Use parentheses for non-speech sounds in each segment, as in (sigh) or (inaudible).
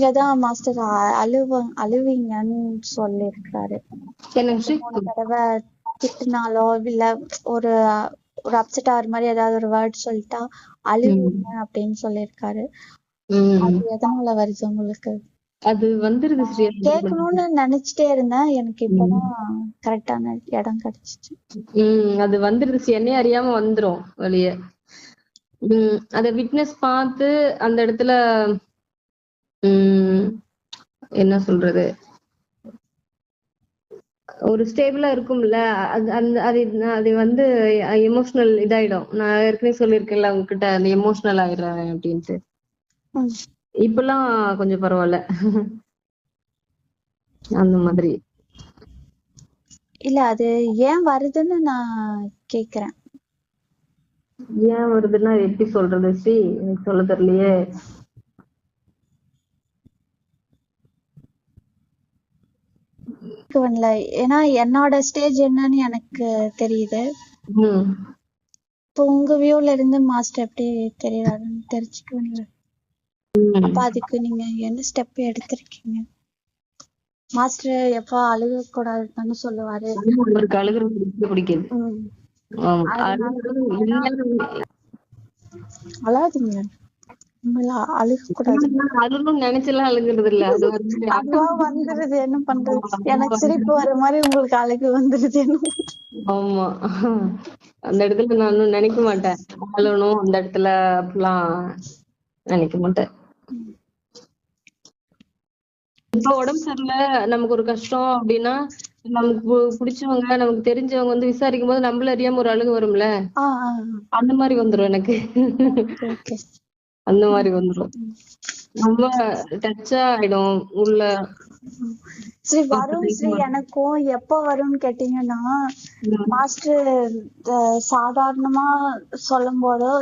நீங்க தான் மாஸ்டர் அழுவ அழுவீங்கன்னு மூணு தடவை திட்டினாலோ இல்ல ஒரு ஒரு அப்செட் ஆகுற மாதிரி ஏதாவது ஒரு வேர்ட் சொல்லிட்டா அழுவீங்க அப்படின்னு சொல்லியிருக்காரு அது எதனால வருது உங்களுக்கு? அது வந்துருது கேட்கணும்னு நினைச்சிட்டே இருந்தேன். எனக்கு இப்பதான் கரெக்டான இடம் கிடைச்சிச்சு. உம் அது வந்துருச்சு என்னைய அறியாம வந்துரும் வெளிய. உம் அத விட்னஸ் பார்த்து அந்த இடத்துல என்ன சொல்றது? ஒரு ஸ்டேபிளா இருக்கும்ல அது அந்த அது அது வந்து எமோஷனல் இதாயிடும். நான் ஏற்கனவே சொல்லியிருக்கேன்ல உங்ககிட்ட அந்த எமோஷனல் ஆயிடுறேன் அப்படின்ட்டு. இப்பெல்லாம் கொஞ்சம் பரவாயில்ல. அந்த மாதிரி. இல்ல அது ஏன் வருதுன்னு நான் கேக்குறேன். ஏன் வருதுன்னா எப்படி சொல்றது ஸ்ரீ எனக்கு சொல்ல தெரியலையே. வரல ஏன்னா என்னோட ஸ்டேஜ் என்னன்னு எனக்கு தெரியுது. இப்போ உங்க வியூல இருந்து மாஸ்டர் எப்படி தெரியுறாருன்னு தெரிஞ்சுக்குவீங்களா உம் அப்ப அதுக்கு நீங்க என்ன ஸ்டெப் எடுத்திருக்கீங்க? மாஸ்டர் எப்போ அழுக கூடாதுன்னு சொல்லுவாரு பிடிக்காது. அழாதீங்க. வந்துருது என்ன பண்றது? எனக்கு சிரிப்பு வர மாதிரி உங்களுக்கு அழுகு வந்துருது? ஆமா. அந்த இடத்துல நான் நினைக்க மாட்டேன். அழணும் அந்த இடத்துல அப்படிலாம் நினைக்க மாட்டேன். இப்ப உடம்பு சரியில்லை நமக்கு ஒரு கஷ்டம் அப்படின்னா நமக்கு பிடிச்சவங்க நமக்கு தெரிஞ்சவங்க வந்து விசாரிக்கும் போது நம்மள அறியாம ஒரு அழுகு வரும்ல? அந்த மாதிரி வந்துரும் எனக்கு. அந்த மாதிரி வந்துரும். ரொம்ப டச்சா ஆயிடும் உள்ள. சரி வரும் சரி எனக்கும் எப்ப வரும்னு கேட்டீங்கன்னா மாஸ்டர் சாதாரணமா சொல்லும் போதோ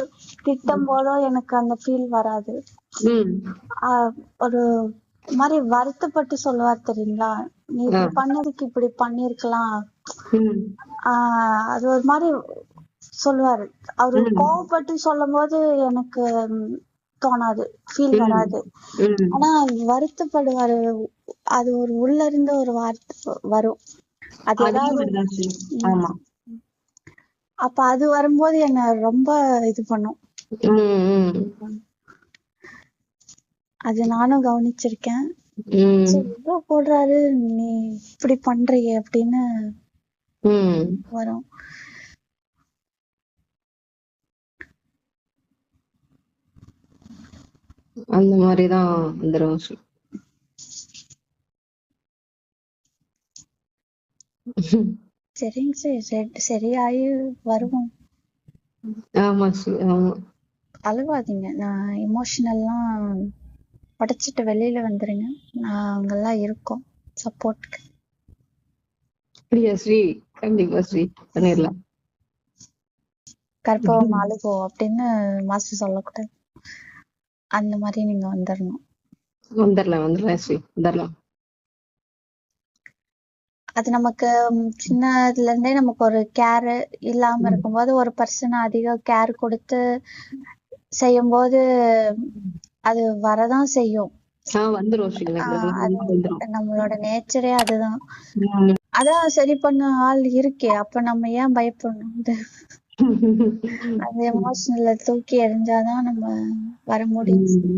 திட்டும் போதோ எனக்கு அந்த ஃபீல் வராது. ஒரு மாதிரி வருத்தப்பட்டு சொல்லுவார் தெரியுங்களா? நீ இப்படி பண்ணதுக்கு இப்படி பண்ணிருக்கலாம். அது ஒரு மாதிரி சொல்லுவாரு. அவரு கோவப்பட்டு சொல்லும் போது எனக்கு தோணாது. ஃபீல் வராது. ஆனா வருத்தப்படுவாரு. அது ஒரு உள்ள இருந்து ஒரு வார்த்தை வரும். அது ஏதாவது அப்ப அது வரும்போது என்ன ரொம்ப இது பண்ணும். அது நானும் கவனிச்சிருக்கேன். இவ்வளவு போடுறாரு நீ இப்படி பண்றியே அப்படின்னு வரும். அந்த மாதிரிதான் வந்துரும். சரி. சரிங்க சரி சரி சரியாயி வருவோம். ஆமா ஆமா. அழுவாதீங்க நான் எமோஷனல்லாம் உடைச்சிட்டு வெளியில வந்துருங்க. நான் அங்கெல்லாம் இருக்கோம். சப்போர்ட்க்கு அப்படியா ஸ்ரீ? கண்டிப்பா ஸ்ரீ. பண்ணிடலாம். கற்பகம் அழுகோ அப்படின்னு மாஸ்டர் சொல்லக்கூடாது. அந்த மாதிரி நீங்க வந்துடணும் வந்துடலாம் வந்துடலாம் ஸ்ரீ வந்துடலாம் அது நமக்கு சின்னதுல இருந்தே நமக்கு ஒரு கேர் இல்லாம இருக்கும்போது ஒரு பர்சன் அதிக கேர் கொடுத்து செய்யும்போது அது வரதான் செய்யும். நம்மளோட நேச்சரே அதுதான். அதான் சரி பண்ண ஆள் இருக்கே அப்ப நம்ம ஏன் பயப்படணும்? (laughs) அந்த எமோஷனல்ல தூக்கி எறிஞ்சாதான் நம்ம வர முடியும். ஸ்ரீ.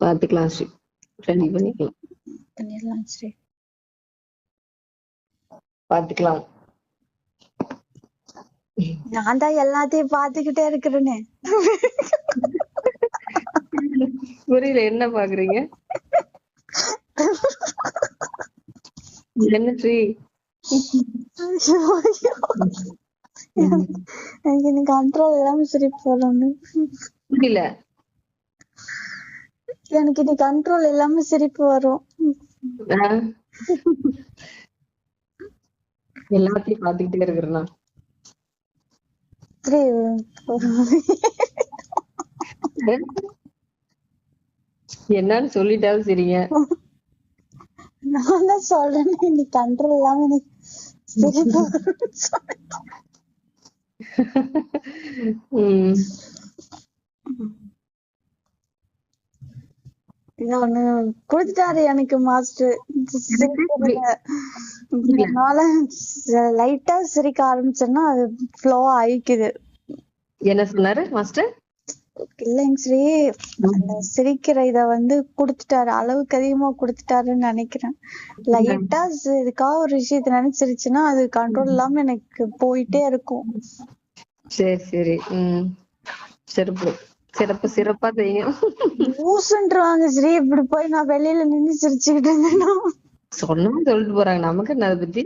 பாத்துக்கலாம் ஸ்ரீ ரெடி பண்ணிக்கலாம். பண்ணிடலாம் சரி பாத்துக்கலாம். நான் தான் எல்லாத்தையும் பாத்துக்கிட்டே இருக்கிறேனே. புரியல என்ன பாக்குறீங்க? என்ன. எனக்கு இன்னைக்கு கண்ட்ரோல் இல்லாம சிரிப்பு வரணும் புரியல. எனக்கு இன்னைக்கு கண்ட்ரோல் இல்லாம சிரிப்பு வரும். எல்லாத்தையும் பாத்துக்கிட்டே இருக்கிறேன்னா சரி, என்னன்னு சொல்லிட்டாலும் சரிங்க. நான் தான் சொல்றேன். இன்னைக்கு கண்ட்ரோல் இல்லாம எனக்கு (laughs) கொடுத்துட்டாரு எனக்கு மாஸ்டர் என்னால லைட்டா சிரிக்க ஆரம்பிச்சேன்னா அது ஃப்ளோ ஆயிக்குது. என்ன சொன்னாரு மாஸ்டர் இல்லைங்க ஸ்ரீ. அந்த சிரிக்கிற இத வந்து குடுத்துட்டாரு. அளவுக்கு அதிகமா குடுத்துட்டாருன்னு நினைக்கிறேன். லைட்டா இதுக்காக ஒரு விஷயத்த நினைச்சிருச்சுன்னா அது கண்ட்ரோல் இல்லாம எனக்கு போயிட்டே இருக்கும். சரி சரி. உம் சிறப்பு. சிறப்பு சிறப்பா தெரியும் லூசுன்றாங்க ஸ்ரீ. இப்படி போய் நான் வெளியில நின்னு சிரிச்சுக்கிட்டு இருந்தேன்னா. சொன்னா சொல்லிட்டு போறாங்க. நமக்கு என்ன அதை பத்தி?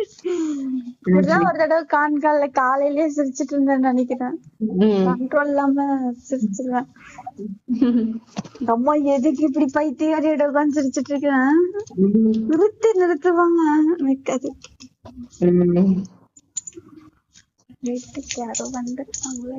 (laughs) இப்படிதான் ஒரு தடவை கான்கால்ல காலையிலேயே சிரிச்சிட்டு இருந்தேன்னு நினைக்கிறேன். கண்ட்ரோல் இல்லாம சிரிச்சிருவேன். அம்மா எதுக்கு இப்படி பைத்தியாரியோட உட்காந்து சிரிச்சிட்டு இருக்கேன் நிறுத்து நிறுத்துவாங்க வீட்டுக்கு யாரோ வந்துருக்காங்களா?